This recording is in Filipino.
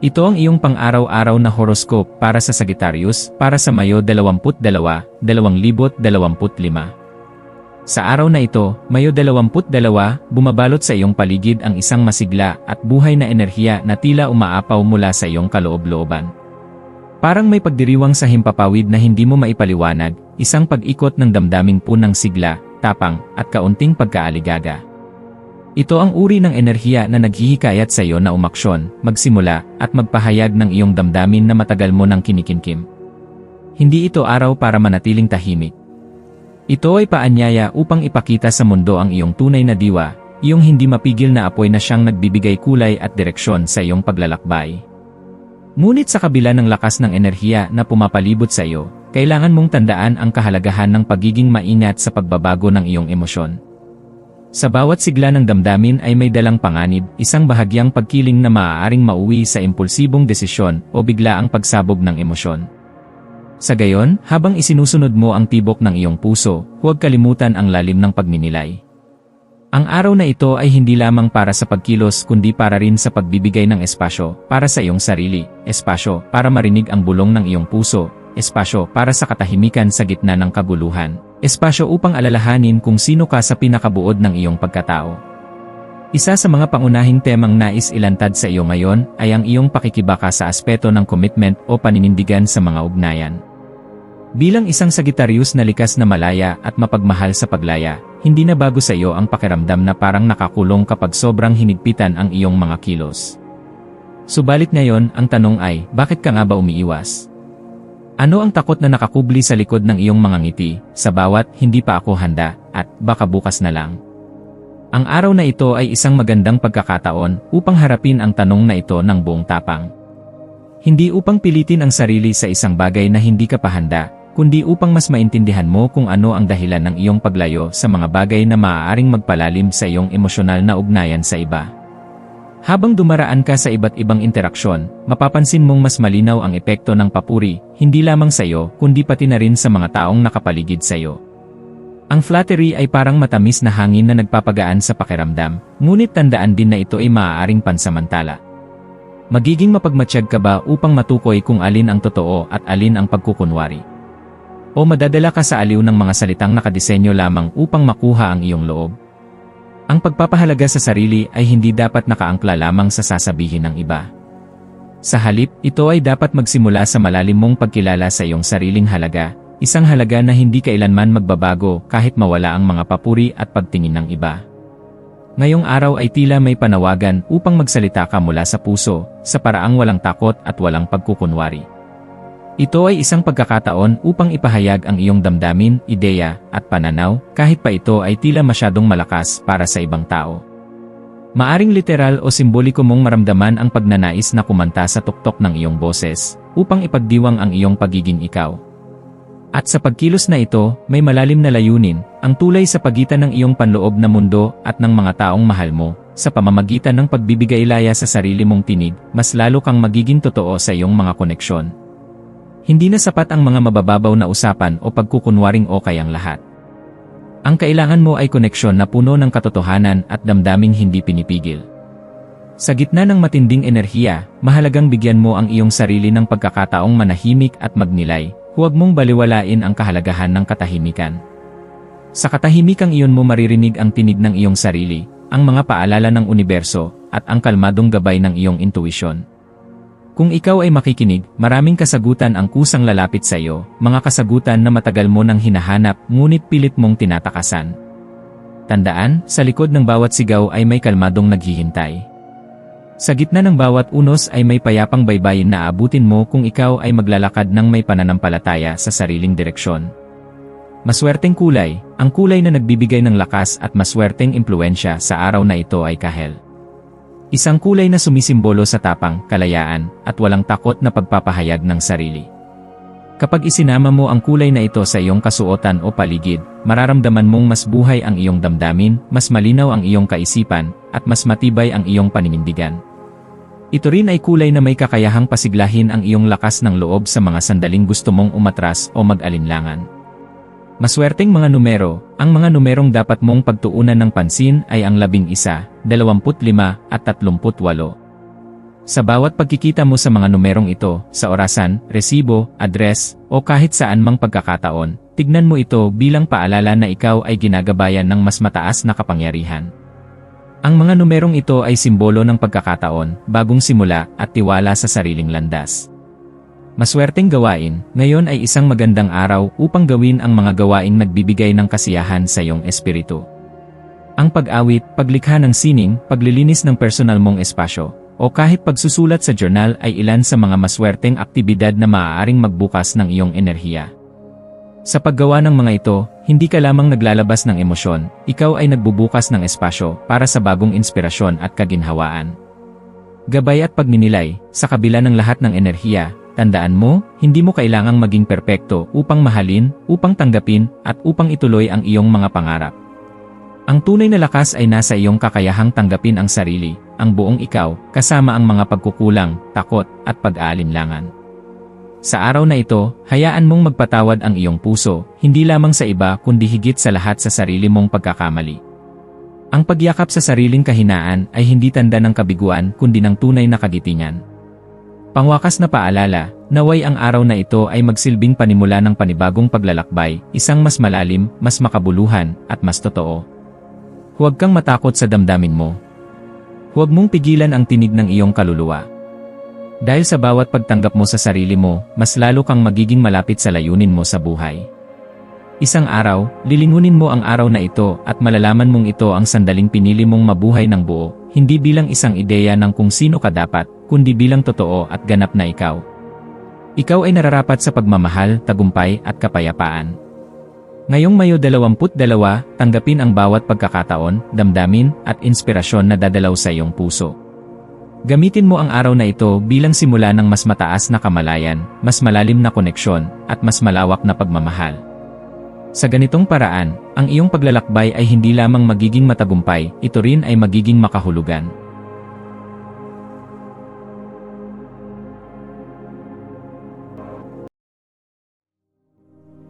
Ito ang iyong pang-araw-araw na horoscope para sa Sagittarius para sa Mayo 22, 2025. Sa araw na ito, Mayo 22, bumabalot sa iyong paligid ang isang masigla at buhay na enerhiya na tila umaapaw mula sa iyong kaloob-looban. Parang may pagdiriwang sa himpapawid na hindi mo maipaliwanag, isang pag-ikot ng damdaming punang sigla, tapang, at kaunting pagkaaligaga. Ito ang uri ng enerhiya na naghihikayat sa iyo na umaksyon, magsimula, at magpahayag ng iyong damdamin na matagal mo nang kinikinkim. Hindi ito araw para manatiling tahimik. Ito ay paanyaya upang ipakita sa mundo ang iyong tunay na diwa, iyong hindi mapigil na apoy na siyang nagbibigay kulay at direksyon sa iyong paglalakbay. Ngunit sa kabila ng lakas ng enerhiya na pumapalibot sa iyo, kailangan mong tandaan ang kahalagahan ng pagiging maingat sa pagbabago ng iyong emosyon. Sa bawat sigla ng damdamin ay may dalang panganib, isang bahagyang pagkiling na maaaring mauwi sa impulsibong desisyon o biglaang pagsabog ng emosyon. Sa gayon, habang isinusunod mo ang tibok ng iyong puso, huwag kalimutan ang lalim ng pagninilay. Ang araw na ito ay hindi lamang para sa pagkilos kundi para rin sa pagbibigay ng espasyo para sa iyong sarili, espasyo para marinig ang bulong ng iyong puso, espasyo para sa katahimikan sa gitna ng kaguluhan. Espasyo upang alalahanin kung sino ka sa pinakabuod ng iyong pagkatao. Isa sa mga pangunahing temang nais ilantad sa iyo ngayon ay ang iyong pakikibaka sa aspeto ng commitment o paninindigan sa mga ugnayan. Bilang isang Sagittarius na likas na malaya at mapagmahal sa paglaya, hindi na bago sa iyo ang pakiramdam na parang nakakulong kapag sobrang hinigpitan ang iyong mga kilos. Subalit ngayon, ang tanong ay, bakit ka nga ba umiiwas? Ano ang takot na nakakubli sa likod ng iyong mga ngiti, sa bawat hindi pa ako handa, at baka bukas na lang? Ang araw na ito ay isang magandang pagkakataon upang harapin ang tanong na ito ng buong tapang. Hindi upang pilitin ang sarili sa isang bagay na hindi ka pa handa, kundi upang mas maintindihan mo kung ano ang dahilan ng iyong paglayo sa mga bagay na maaaring magpalalim sa iyong emosyonal na ugnayan sa iba. Habang dumaraan ka sa iba't ibang interaksyon, mapapansin mong mas malinaw ang epekto ng papuri, hindi lamang sa iyo, kundi pati na rin sa mga taong nakapaligid sa iyo. Ang flattery ay parang matamis na hangin na nagpapagaan sa pakiramdam, ngunit tandaan din na ito ay maaaring pansamantala. Magiging mapagmatsyag ka ba upang matukoy kung alin ang totoo at alin ang pagkukunwari? O madadala ka sa aliw ng mga salitang nakadisenyo lamang upang makuha ang iyong loob? Ang pagpapahalaga sa sarili ay hindi dapat nakaangkla lamang sa sasabihin ng iba. Sa halip, ito ay dapat magsimula sa malalim mong pagkilala sa iyong sariling halaga, isang halaga na hindi kailanman magbabago kahit mawala ang mga papuri at pagtingin ng iba. Ngayong araw ay tila may panawagan upang magsalita ka mula sa puso, sa paraang walang takot at walang pagkukunwari. Ito ay isang pagkakataon upang ipahayag ang iyong damdamin, ideya, at pananaw, kahit pa ito ay tila masyadong malakas para sa ibang tao. Maaring literal o simboliko mong maramdaman ang pagnanais na kumanta sa tuktok ng iyong boses, upang ipagdiwang ang iyong pagiging ikaw. At sa pagkilos na ito, may malalim na layunin, ang tulay sa pagitan ng iyong panloob na mundo at ng mga taong mahal mo, sa pamamagitan ng pagbibigay laya sa sarili mong tinig, mas lalo kang magiging totoo sa iyong mga koneksyon. Hindi na sapat ang mga mabababaw na usapan o pagkukunwaring okay ang lahat. Ang kailangan mo ay koneksyon na puno ng katotohanan at damdaming hindi pinipigil. Sa gitna ng matinding enerhiya, mahalagang bigyan mo ang iyong sarili ng pagkakataong manahimik at magnilay, huwag mong baliwalain ang kahalagahan ng katahimikan. Sa katahimikang iyon mo maririnig ang tinig ng iyong sarili, ang mga paalala ng universo, at ang kalmadong gabay ng iyong intuisyon. Kung ikaw ay makikinig, maraming kasagutan ang kusang lalapit sa iyo, mga kasagutan na matagal mo nang hinahanap ngunit pilit mong tinatakasan. Tandaan, sa likod ng bawat sigaw ay may kalmadong naghihintay. Sa gitna ng bawat unos ay may payapang baybayin na abutin mo kung ikaw ay maglalakad ng may pananampalataya sa sariling direksyon. Maswerteng kulay, ang kulay na nagbibigay ng lakas at maswerteng impluensya sa araw na ito ay kahel. Isang kulay na sumisimbolo sa tapang, kalayaan, at walang takot na pagpapahayag ng sarili. Kapag isinama mo ang kulay na ito sa iyong kasuotan o paligid, mararamdaman mong mas buhay ang iyong damdamin, mas malinaw ang iyong kaisipan, at mas matibay ang iyong paninindigan. Ito rin ay kulay na may kakayahang pasiglahin ang iyong lakas ng loob sa mga sandaling gusto mong umatras o mag-alinlangan. Maswerteng mga numero, ang mga numerong dapat mong pagtuunan ng pansin ay ang 11, 25 at 38. Sa bawat pagkikita mo sa mga numerong ito, sa orasan, resibo, address, o kahit saan mang pagkakataon, tignan mo ito bilang paalala na ikaw ay ginagabayan ng mas mataas na kapangyarihan. Ang mga numerong ito ay simbolo ng pagkakataon, bagong simula, at tiwala sa sariling landas. Maswerteng gawain, ngayon ay isang magandang araw upang gawin ang mga gawaing nagbibigay ng kasiyahan sa iyong espiritu. Ang pag-awit, paglikha ng sining, paglilinis ng personal mong espasyo, o kahit pagsusulat sa journal ay ilan sa mga maswerteng aktibidad na maaaring magbukas ng iyong enerhiya. Sa paggawa ng mga ito, hindi ka lamang naglalabas ng emosyon, ikaw ay nagbubukas ng espasyo para sa bagong inspirasyon at kaginhawaan. Gabay at pagninilay, sa kabila ng lahat ng enerhiya, tandaan mo, hindi mo kailangang maging perpekto upang mahalin, upang tanggapin, at upang ituloy ang iyong mga pangarap. Ang tunay na lakas ay nasa iyong kakayahang tanggapin ang sarili, ang buong ikaw, kasama ang mga pagkukulang, takot, at pag-aalinlangan. Sa araw na ito, hayaan mong magpatawad ang iyong puso, hindi lamang sa iba kundi higit sa lahat sa sarili mong pagkakamali. Ang pagyakap sa sariling kahinaan ay hindi tanda ng kabiguan kundi ng tunay na kagitingan. Pangwakas na paalala, naway ang araw na ito ay magsilbing panimula ng panibagong paglalakbay, isang mas malalim, mas makabuluhan, at mas totoo. Huwag kang matakot sa damdamin mo. Huwag mong pigilan ang tinig ng iyong kaluluwa. Dahil sa bawat pagtanggap mo sa sarili mo, mas lalo kang magiging malapit sa layunin mo sa buhay. Isang araw, lilingunin mo ang araw na ito at malalaman mong ito ang sandaling pinili mong mabuhay ng buo, hindi bilang isang ideya ng kung sino ka dapat, kundi bilang totoo at ganap na ikaw. Ikaw ay nararapat sa pagmamahal, tagumpay at kapayapaan. Ngayong Mayo 22, tanggapin ang bawat pagkakataon, damdamin at inspirasyon na dadalaw sa iyong puso. Gamitin mo ang araw na ito bilang simula ng mas mataas na kamalayan, mas malalim na koneksyon, at mas malawak na pagmamahal. Sa ganitong paraan, ang iyong paglalakbay ay hindi lamang magiging matagumpay, ito rin ay magiging makahulugan.